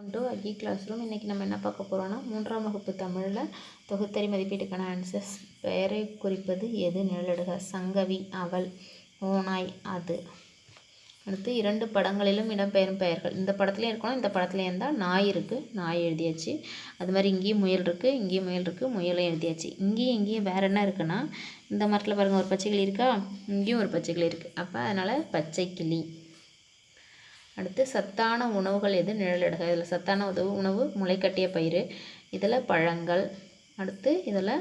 Welcome to Ahi class room இன்றைக்கி நம்ம என்ன பார்க்க போகிறோம்னா மூன்றாம் வகுப்பு தமிழில் தொகுத்தறி மதிப்பீட்டுக்கான ஆன்சர்ஸ் பெயரை குறிப்பது எது? நிழலிடுக. சங்கவி அவள் ஓனாய் அது. அடுத்து இரண்டு படங்களிலும் இடம்பெயரும் பெயர்கள். இந்த படத்துலேயும் இருக்கணும் இந்த படத்துலேயும் இருந்தால் நாய் இருக்குது நாய் எழுதியாச்சு. அது மாதிரி இங்கேயும் முயல் இருக்குது இங்கேயும் முயல் இருக்குது முயலும் எழுதியாச்சு. இங்கேயும் இங்கேயும் வேறு என்ன இருக்குன்னா இந்த மரத்தில் பாருங்கள் ஒரு பச்சை கிளி இருக்கா? இங்கேயும் ஒரு பச்சை கிளி இருக்குது அப்போ அதனால் பச்சை கிளி அடுத்து சத்தான உணவுகள் எது நிழலிடுக இதில் சத்தான உதவு உணவு முளைக்கட்டிய பயிர் இதில் பழங்கள் அடுத்து இதில்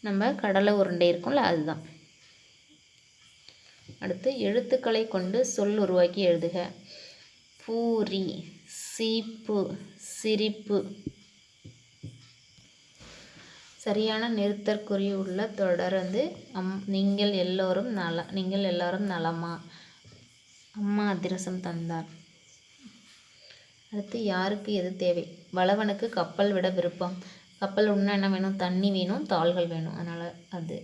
நம்ம கடலை உருண்டை இருக்கும்ல அதுதான். அடுத்து எழுத்துக்களை கொண்டு சொல் உருவாக்கி எழுதுக. பூரி சீப்பு சிரிப்பு. சரியான நிறுத்தற்குறி உள்ள தொடர் வந்து அம் நீங்கள் எல்லோரும் நல நீங்கள் எல்லாரும் நலமா? அம்மா அதிரசம் தந்தார். அடுத்து யாருக்கு எது தேவை? வளவனுக்கு கப்பல் விட விருப்பம். கப்பல் உண்ண என்ன வேணும்? தண்ணி வேணும் தாள்கள் வேணும். அதனால் அது.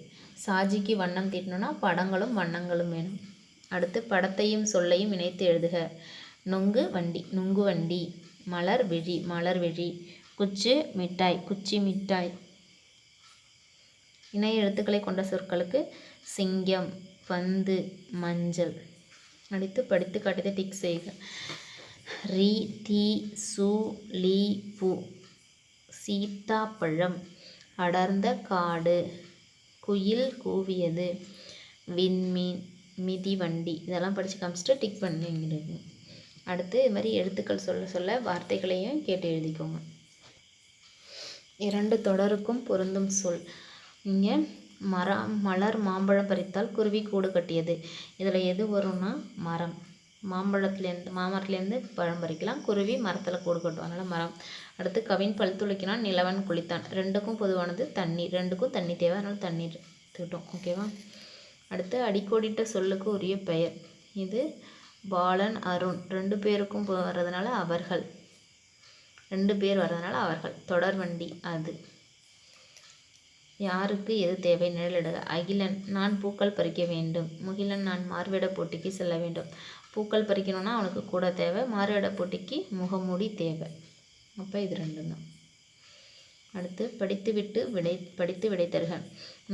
சாஜிக்கு வண்ணம் தீட்டணும்னா படங்களும் வண்ணங்களும் வேணும். அடுத்து படத்தையும் சொல்லையும் இணைத்து எழுதுக. நுங்கு வண்டி நுங்கு வண்டி மலர் விழி மலர் விழி குச்சி மிட்டாய் குச்சி மிட்டாய். இணை எழுத்துக்களை கொண்ட சொற்களுக்கு சிங்கம் பந்து மஞ்சள். அடித்து படித்து காட்டுதை டிக் செய்க. ரி தி சு லி பு சீத்தாப்பழம் அடர்ந்த காடு. குயில் கூவியது. விண்மீன் மிதிவண்டி. இதெல்லாம் படித்து காமிச்சிட்டு டிக் பண்ணிடுங்க அடுத்து இது மாதிரி எழுத்துக்கள் சொல்ல சொல்ல வார்த்தைகளையும் கேட்டு எழுதிக்கோங்க. இரண்டு தொடருக்கும் பொருந்தும் சொல். இங்கே மரம் மலர் மாம்பழம் பறித்தால் குருவி கூடு கட்டியது. இதில் எது வரும்னா மரம். மாம்பழத்துலேருந்து மாமரத்துலேருந்து பழம் பறிக்கலாம். குருவி மரத்தில் கூடு கட்டும். அதனால் மரம். அடுத்து கவின் பல் துளைக்கினான் நிலவன் குளித்தான். ரெண்டுக்கும் பொதுவானது தண்ணீர் ரெண்டுக்கும் தண்ணி தேவை. அதனால் தண்ணீர் எடுத்துக்கிட்டோம் ஓகேவா அடுத்து அடிக்கோடிட்ட சொல்லுக்கு உரிய பெயர். இது பாலன் அருண். ரெண்டு பேருக்கும் வர்றதுனால அவர்கள். ரெண்டு பேர் வர்றதுனால அவர்கள். தொடர் வண்டி அது. யாருக்கு எது தேவை? நிழலிடுக அகிலன் நான் பூக்கள் பறிக்க வேண்டும். முகிலன் நான் மார்வேட போட்டிக்கு செல்ல வேண்டும். பூக்கள் பறிக்கணும்னா அவனுக்கு கூட தேவை. மாறுவேட போட்டிக்கு முகமூடி தேவை. அப்போ இது ரெண்டும் தான். அடுத்து படித்து விட்டு விடை படித்து விடை தருக.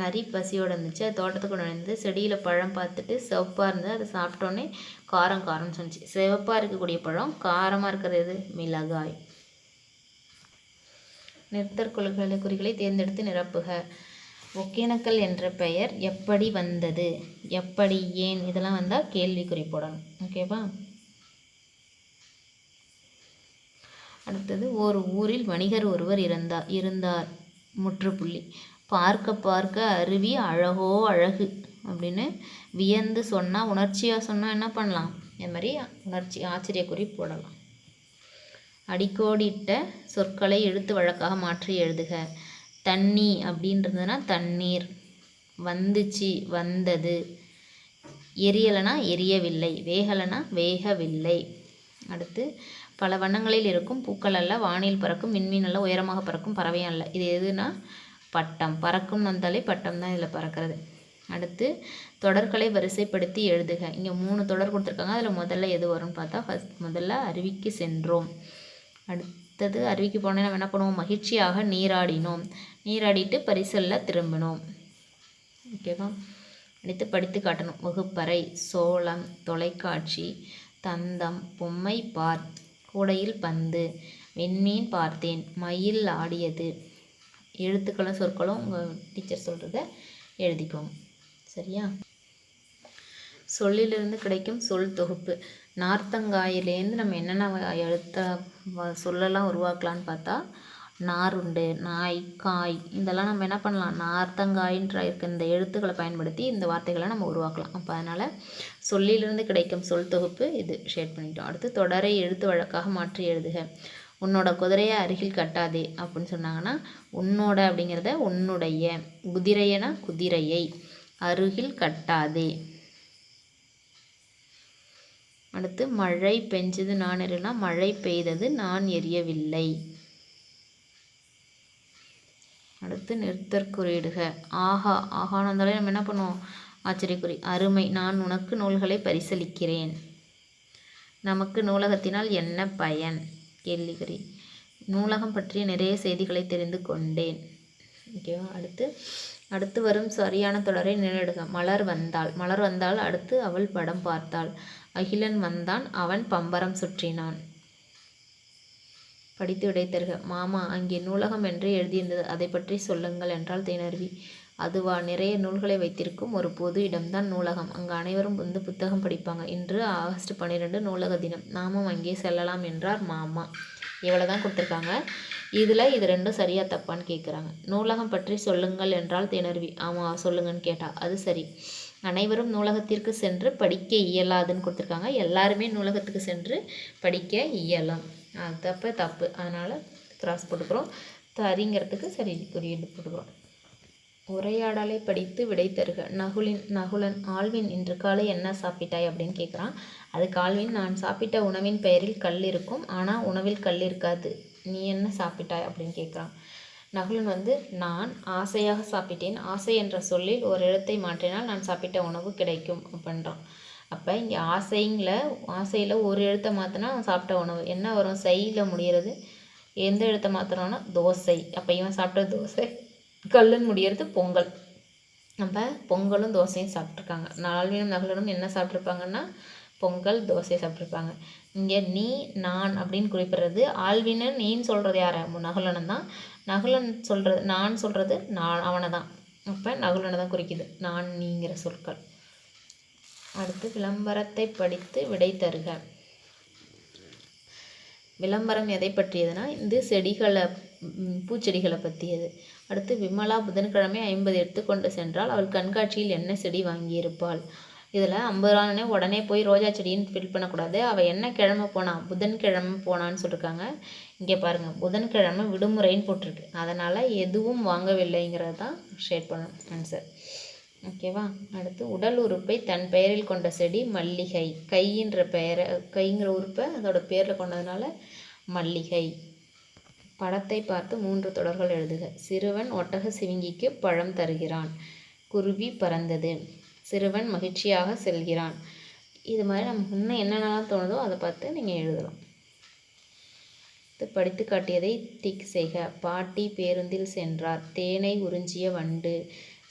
நரி பசியோடு இருந்துச்சு. அது தோட்டத்துக்கு நுழைந்து செடியில் பழம் பார்த்துட்டு சிவப்பாக இருந்தது. அதை சாப்பிட்டோன்னே காரம் காரம்னு சொன்னிச்சு. சிவப்பாக இருக்கக்கூடிய பழம் காரமாக இருக்கிறது மிளகாய். நிறுத்தற்கொள்களை குறிகளை தேர்ந்தெடுத்து நிரப்புக. ஒகேனக்கல் என்ற பெயர் எப்படி வந்தது? எப்படி ஏன்? இதெல்லாம் வந்தால் கேள்விக்குறி போடணும். ஓகேவா அடுத்தது ஒரு ஊரில் வணிகர் ஒருவர் இருந்தார் இருந்தார். முற்றுப்புள்ளி. பார்க்க பார்க்க அருவி அழகோ அழகு அப்படின்னு வியந்து சொன்னால் உணர்ச்சியாக சொன்னால் என்ன பண்ணலாம்? இது மாதிரி உணர்ச்சி ஆச்சரியக்குறி போடலாம். அடிக்கோடிட்ட சொற்களை எழுத்து வழக்காக மாற்றி எழுதுக. தண்ணி அப்படின்றதுனா தண்ணீர். வந்துச்சு வந்தது. எரியலைனா எரியவில்லை வேகலைனா வேகவில்லை. அடுத்து பல வண்ணங்களில் இருக்கும் பூக்கள் அல்ல வானில் பறக்கும் விண்மீன் அல்ல உயரமாக பறக்கும் பறவையும் அல்ல. இது எதுனா பட்டம். பறக்கும் வந்தாலே பட்டம் தான் இதில் பறக்கிறது. அடுத்து தொடர்களை வரிசைப்படுத்தி எழுதுக. இங்கே மூணு தொடர் கொடுத்துருக்காங்க. அதில் முதல்ல எது வரும்னு பார்த்தா ஃபஸ்ட் முதல்ல அருவிக்கு சென்றோம். அடுத்தது அருவிக்கு போனோம் நம்ம என்ன பண்ணுவோம்? மகிழ்ச்சியாக நீராடினோம். நீராடிட்டு பரிசலில் திரும்பினோம். ஓகேவா அடுத்து படித்து காட்டணும். வகுப்பறை சோளம் தொலைக்காட்சி தந்தம் பொம்மை பார் கூடையில் பந்து வெண்மீன் பார்த்தேன் மயில் ஆடியது. எழுத்துக்களும் சொற்களும் உங்கள் டீச்சர் சொல்கிறத எழுதிக்கோங்க. சரியா? சொல்லிலிருந்து கிடைக்கும் சொல் தொகுப்பு. நார்த்தங்காயிலேருந்து நம்ம என்னென்ன எழுத்த சொல்லலாம் உருவாக்கலான்னு பார்த்தா நாருண்டு நாய் காய் இதெல்லாம் நம்ம என்ன பண்ணலாம்? நார்த்தங்காயின்ற இருக்க இந்த எழுத்துக்களை பயன்படுத்தி இந்த வார்த்தைகளை நம்ம உருவாக்கலாம். அப்போ அதனால் சொல்லிலிருந்து கிடைக்கும் சொல் தொகுப்பு இது. ஷேட் பண்ணிட்டோம். அடுத்து தொடரை எழுத்து வழக்காக மாற்றி எழுதுக. உன்னோட குதிரையை அருகில் கட்டாதே அப்படின்னு சொன்னாங்கன்னா உன்னோட அப்படிங்கிறத உன்னுடைய குதிரையனா குதிரையை அருகில் கட்டாதே. அடுத்து மழை பெஞ்சது நான் எறினா மழை பெய்தது நான் எரியவில்லை அடுத்து நிறுத்தற்குறியிடுக ஆஹா ஆஹான்னு வந்தாலே நம்ம என்ன பண்ணுவோம்? ஆச்சரியக்குறி. அருமை நான் உனக்கு நூல்களை பரிசளிக்கிறேன். நமக்கு நூலகத்தினால் என்ன பயன்? கேள்விக்குறி. நூலகம் பற்றிய நிறைய செய்திகளை தெரிந்து கொண்டேன். ஓகேவா? அடுத்து அடுத்து வரும் சரியான தொடரை நினைடுக மலர் வந்தாள் மலர் வந்தால் அடுத்து அவள் படம் பார்த்தாள். அகிலன் வந்தான். அவன் பம்பரம் சுற்றினான். படித்து விடை மாமா அங்கே நூலகம் என்று எழுதியிருந்தது. அதை பற்றி சொல்லுங்கள் என்றால் தேனருவி. அதுவா? நிறைய நூல்களை வைத்திருக்கும் ஒரு பொது இடம்தான் நூலகம். அங்கு அனைவரும் வந்து புத்தகம் படிப்பாங்க. இன்று ஆகஸ்ட் பன்னிரெண்டு நூலக தினம். நாமும் அங்கே செல்லலாம் என்றார் மாமா. இவ்வளோ தான் கொடுத்துருக்காங்க. இதில் இது ரெண்டும் சரியா தப்பான்னு கேட்குறாங்க நூலகம் பற்றி சொல்லுங்கள் என்றால் திணறுவி ஆமாம் சொல்லுங்கன்னு கேட்டா. அது சரி. அனைவரும் நூலகத்திற்கு சென்று படிக்க இயலாதுன்னு கொடுத்துருக்காங்க. எல்லாருமே நூலகத்துக்கு சென்று படிக்க இயலாம். அது தப்பு தப்பு. அதனால் கிராஸ் போட்டுக்கிறோம். தரிங்கிறதுக்கு சரி குறியீடு போட்டுக்கிறோம். உரையாடலை படித்து விடை தருக. நகுலின் நகுலன் ஆழ்வின் இன்று காலை என்ன சாப்பிட்டாய் அப்படின்னு கேட்குறான் அதுக்கு ஆழ்வின் நான் சாப்பிட்ட உணவின் பெயரில் கல் இருக்கும் ஆனால் உணவில் கல் இருக்காது. நீ என்ன சாப்பிட்டாய் அப்படின்னு கேட்குறான் நகுலன் வந்து நான் ஆசையாக சாப்பிட்டேன். ஆசை என்ற சொல்லில் ஒரு எழுத்தை மாற்றினால் நான் சாப்பிட்ட உணவு கிடைக்கும் அப்படின்றான். அப்போ இங்கே ஆசைங்கள ஆசையில் ஒரு எழுத்தை மாற்றினா சாப்பிட்ட உணவு. என்ன வரும்? சையில் முடிகிறது எந்த எழுத்தை மாற்றுறோன்னா தோசை. அப்போ இவன் சாப்பிட்ட தோசை கல்லுன்னு முடிகிறது பொங்கல். நம்ம பொங்கலும் தோசையும் சாப்பிட்ருக்காங்க நால்வினும் நகலனும் என்ன சாப்பிட்ருப்பாங்கன்னா பொங்கல் தோசை சாப்பிட்ருப்பாங்க இங்கே நீ நான் அப்படின்னு குறிப்பிடுறது. ஆழ்வினன் நீன்னு சொல்கிறது யார்? நகுலனன் தான். நகுலன் சொல்கிறது நான் சொல்கிறது நான் அவனை தான் அப்போ நகுலனை தான் குறிக்குது. நான் நீங்கிற சொற்கள். அடுத்து விளம்பரத்தை படித்து விடை தருக. விளம்பரம் எதை பற்றியதுன்னா இந்த செடிகளை பூச்செடிகளை பற்றியது. அடுத்து விமலா புதன்கிழமை ஐம்பது எடுத்துக்கொண்டு சென்றால் அவள் கண்காட்சியில் என்ன செடி வாங்கியிருப்பாள்? இதில் ஐம்பது ரூபானே உடனே போய் ரோஜா செடின்னு ஃபில் பண்ணக்கூடாது. அவள் என்ன கிழமை போனான் புதன்கிழமை போனான்னு சொல்லியிருக்காங்க இங்கே பாருங்கள் புதன்கிழமை விடுமுறைன்னு போட்டிருக்கு. அதனால் எதுவும் வாங்கவில்லைங்கிறது தான் ஷேட் பண்ணணும் ஆன்சர் ஓகேவா அடுத்து உடல் உறுப்பை தன் பெயரில் கொண்ட செடி மல்லிகை. கையின்ற பெயரை கைங்கிற உறுப்பை அதோட பேரில் கொண்டதுனால மல்லிகை. படத்தை பார்த்து மூன்று தொடர்கள் எழுதுக. சிறுவன் ஒட்டக சிவிங்கிக்கு பழம் தருகிறான். குருவி பறந்தது. சிறுவன் மகிழ்ச்சியாக செல்கிறான். இது மாதிரி நமக்கு இன்னும் என்னென்னலாம் தோணுதோ அதை பார்த்து நீங்கள் எழுதலாம். படித்து காட்டியதை டிக் செய்க. பாட்டி பேருந்தில் சென்றார். தேனை உறிஞ்சிய வண்டு.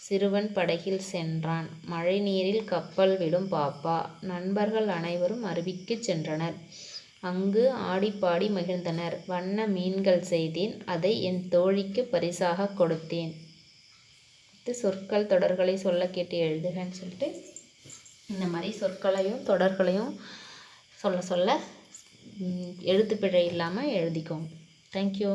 சிறுவன் படகில் சென்றான். மழை நீரில் கப்பல் விடும் பாப்பா. நண்பர்கள் அனைவரும் அருவிக்குச் சென்றனர். அங்கு ஆடிப்பாடி மகிழ்ந்தனர். வண்ண மீன்கள் செய்தேன். அதை என் தோழிக்கு பரிசாக கொடுத்தேன். சொற்கள் தொடர்களை சொல்ல கேட்டு எழுதுகன்னு சொல்லிட்டு இந்த மாதிரி சொற்களையும் தொடர்களையும் சொல்ல சொல்ல எழுத்துப்பிழை இல்லாமல் எழுதிக்கோங்க. தேங்க்யூ